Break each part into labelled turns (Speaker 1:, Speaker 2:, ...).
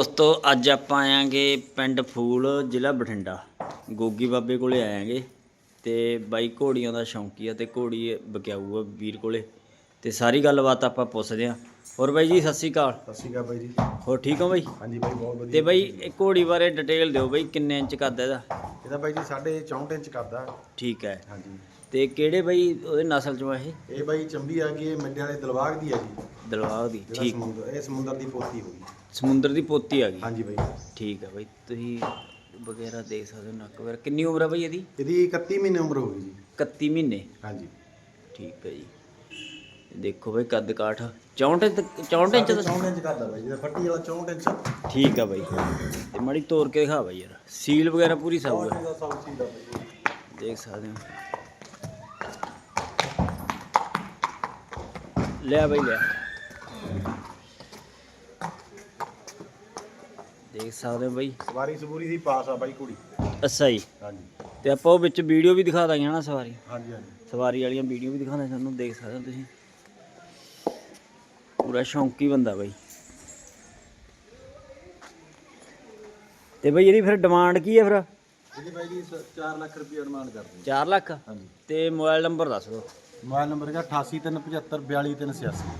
Speaker 1: ਦੋਸਤੋ, ਅੱਜ ਆਪਾਂ ਆਇਆਂਗੇ ਪਿੰਡ ਫੂਲ, ਜ਼ਿਲ੍ਹਾ ਬਠਿੰਡਾ। ਗੋਗੀ ਬਾਬੇ ਕੋਲੇ ਆਇਆਂਗੇ ਤੇ ਬਾਈ ਘੋੜੀਆਂ ਦਾ ਸ਼ੌਂਕੀ ਆ ਤੇ ਘੋੜੀ ਬਕਿਆਊ ਆ ਵੀਰ ਕੋਲੇ। ਤੇ ਸਾਰੀ ਗੱਲਬਾਤ ਆਪਾਂ ਪੁੱਛਦੇ ਆਂ ਹੋਰ ਬਾਈ ਜੀ ਸਤਿ ਸ਼੍ਰੀ ਅਕਾਲ।
Speaker 2: ਸਤਿ ਸ਼੍ਰੀ ਅਕਾਲ ਬਾਈ ਜੀ।
Speaker 1: ਹੋਰ ਠੀਕ ਹੋ ਬਾਈ?
Speaker 2: ਹਾਂਜੀ ਬਾਈ ਬਹੁਤ
Speaker 1: ਤੇ
Speaker 2: ਵਧੀਆ
Speaker 1: ਬਾਈ ਇਹ ਘੋੜੀ ਬਾਰੇ ਡਿਟੇਲ ਦਿਓ ਬਾਈ ਕਿੰਨੇ ਇੰਚ ਕੱਦ ਇਹਦਾ?
Speaker 2: ਇਹਦਾ ਬਾਈ ਜੀ ਸਾਡੇ 64 ਇੰਚ ਕਰਦਾ।
Speaker 1: ਠੀਕ ਹੈ।
Speaker 2: ਹਾਂਜੀ।
Speaker 1: ਤੇ ਕਿਹੜੇ ਬਾਈ ਉਹਦੇ ਨਸਲ ਚੋਂ ਆ ਇਹ?
Speaker 2: ਇਹ ਬਾਈ ਚੰਬੀ ਆ ਗਈ ਇਹ ਮਿੱਡੇ ਵਾਲੇ ਦਲਵਾਗ ਦੀ ਆ ਜੀ।
Speaker 1: ਦਲਵਾਗ ਦੀ
Speaker 2: ਜਿਹੜਾ
Speaker 1: ਠੀਕ।
Speaker 2: ਸਮੁੰਦਰ ਇਹ ਸਮੁੰਦਰ ਦੀ ਪੋਤੀ ਹੋ ਗਈ।
Speaker 1: ਸਮੁੰਦਰ ਦੀ ਪੋਤੀ ਆ ਗਈ।
Speaker 2: ਹਾਂਜੀ ਬਾਈ।
Speaker 1: ਠੀਕ ਹੈ ਬਾਈ ਤੁਸੀਂ ਵਗੈਰਾ ਦੇਖ ਸਕਦੇ ਹੋ ਨੱਕ ਵਗੈਰਾ। ਕਿੰਨੀ ਉਮਰ ਆ ਬਾਈ ਇਹਦੀ?
Speaker 2: ਇਹਦੀ 31 ਮਹੀਨੇ ਉਮਰ ਹੋ ਗਈ ਜੀ।
Speaker 1: 31 ਮਹੀਨੇ?
Speaker 2: ਹਾਂਜੀ।
Speaker 1: ਠੀਕ ਹੈ ਜੀ। ਦੇਖੋ ਬਈ ਕੱਦ ਕਾਠ। 64 ਇੰਚ 64 ਇੰਚ ਦਾ
Speaker 2: 64 ਇੰਚ ਕਰਦਾ ਬਾਈ ਜਿਹਦਾ ਫੱਟੀ ਵਾਲਾ 64 ਇੰਚ
Speaker 1: ਠੀਕ ਆ ਬਾਈ। ਤੇ ਮੜੀ ਤੋੜ ਕੇ ਦਿਖਾ ਬਾਈ ਯਾਰ। ਸੀਲ ਵਗੈਰਾ ਪੂਰੀ ਸਾਊ ਹੈ ਦੇਖ ਸਕਦੇ ਹੋ। ਲੈ ਬਾਈ ਲੈ। ਦੇਖ ਸਕਦੇ ਹੋ ਬਾਈ।
Speaker 2: ਸਵਾਰੀ ਸਬੂਰੀ ਦੀ ਪਾਸ ਆ ਬਾਈ ਕੁੜੀ।
Speaker 1: ਅੱਛਾ ਜੀ।
Speaker 2: ਹਾਂਜੀ।
Speaker 1: ਤੇ ਆਪਾਂ ਉਹ ਵਿੱਚ ਵੀਡੀਓ ਵੀ ਦਿਖਾ ਦਾਂਗੇ ਹਨਾ ਸਵਾਰੀ।
Speaker 2: ਹਾਂਜੀ ਹਾਂਜੀ।
Speaker 1: ਸਵਾਰੀ ਵਾਲੀਆਂ ਵੀਡੀਓ ਵੀ ਦਿਖਾਉਂਦੇ ਤੁਹਾਨੂੰ। ਦੇਖ ਸਕਦੇ ਹੋ ਤੁਸੀਂ। ਪੂਰਾ ਸ਼ੌਂਕੀ ਬੰਦਾ ਬਾਈ। ਤੇ ਬਈ ਇਹਦੀ ਫਿਰ ਡਿਮਾਂਡ ਕੀ ਹੈ ਫਿਰ?
Speaker 2: ਇਹਦੀ ਬਾਈ ਜੀ 4 ਲੱਖ ਰੁਪਏ ਡਿਮਾਂਡ ਕਰਦੇ
Speaker 1: 4 ਲੱਖ?
Speaker 2: ਹਾਂਜੀ।
Speaker 1: ਤੇ ਮੋਬਾਈਲ ਨੰਬਰ ਦੱਸ ਦਿਓ।
Speaker 2: ਮੋਬਾਈਲ ਨੰਬਰ ਹੈਗਾ 88375 42386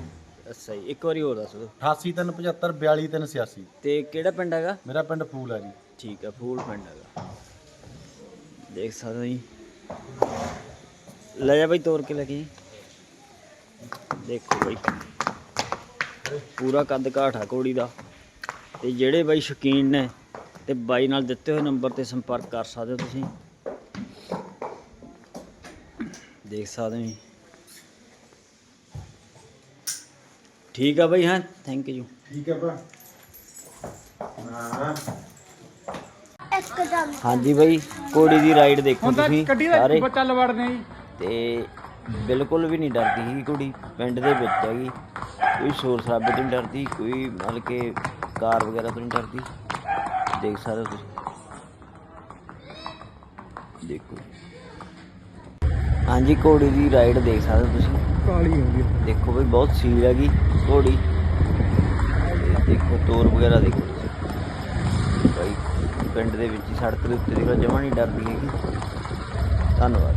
Speaker 1: ਅੱਛਾ ਜੀ ਇੱਕ ਵਾਰੀ ਹੋਰ ਦੱਸ ਦਿਓ।
Speaker 2: 88375 42386
Speaker 1: ਤੇ ਕਿਹੜਾ ਪਿੰਡ ਹੈਗਾ?
Speaker 2: ਮੇਰਾ ਪਿੰਡ ਫੂਲ ਹੈ ਜੀ।
Speaker 1: ਠੀਕ ਹੈ ਫੂਲ ਪਿੰਡ ਹੈਗਾ। ਦੇਖ ਸਕਦੇ ਹੋ ਜੀ। ਲੈ ਜਾ ਬਈ ਤੋੜ ਕੇ ਲੈ ਕੇ ਜੀ। ਦੇਖੋ ਬਈ। ਪੂਰਾ ਕੱਦ ਆ ਘੋੜੀ ਦਾ। ਤੇ ਜਿਹੜੇ ਬਾਈ ਸ਼ੌਕੀਨ ਨੇ ਤੇ ਬਾਈ ਨਾਲ ਦਿੱਤੇ ਹੋਏ ਨੰਬਰ ਤੇ ਸੰਪਰਕ ਕਰ ਸਕਦੇ ਹੋ ਤੁਸੀਂ। ਦੇਖ ਸਕਦੇ ਹੋ ਠੀਕ ਆ ਬਾਈ ਹਾਂ ਥੈਂਕ ਯੂ
Speaker 2: ਠੀਕ ਹੈ। ਭਰਾ ਹਾਂ
Speaker 1: ਹਾਂਜੀ ਬਾਈ ਘੋੜੀ ਦੀ ਰਾਈਡ ਦੇਖੋ ਤੁਸੀਂ ਸਾਰੇ।
Speaker 3: ਚੱਲ ਵੜਦੇ ਜੀ।
Speaker 1: ਤੇ ਬਿਲਕੁਲ ਵੀ ਨਹੀਂ ਡਰਦੀ ਸੀ ਕੁੜੀ ਪਿੰਡ ਦੇ ਵਿੱਚ ਹੈਗੀ। ਕੋਈ ਸ਼ੋਰ ਸ਼ਰਾਬੇ ਤੋਂ ਨਹੀਂ ਡਰਦੀ ਕੋਈ ਮਤਲਬ ਕਿ ਕਾਰ ਵਗੈਰਾ ਤੋਂ ਨਹੀਂ ਡਰਦੀ। ਦੇਖ ਸਕਦੇ ਤੁਸੀਂ। ਦੇਖੋ। ਹਾਂਜੀ ਘੋੜੀ ਦੀ ਰਾਈਡ ਦੇਖ ਸਕਦੇ ਹੋ ਤੁਸੀਂ।
Speaker 3: ਕਾਲੀ ਹੋ ਗਈ।
Speaker 1: ਦੇਖੋ ਬਈ ਬਹੁਤ ਸੀਲ ਹੈਗੀ ਘੋੜੀ। ਦੇਖੋ ਤੋਰ ਵਗੈਰਾ ਦੇਖੋ ਤੁਸੀਂ। ਬਾਈ ਪਿੰਡ ਦੇ ਵਿੱਚ ਹੀ ਸੜਕ ਦੇ ਉੱਤੇ ਦੇਖੋ ਜਮਾ ਨਹੀਂ ਡਰਦੀ ਹੈਗੀ। ਧੰਨਵਾਦ।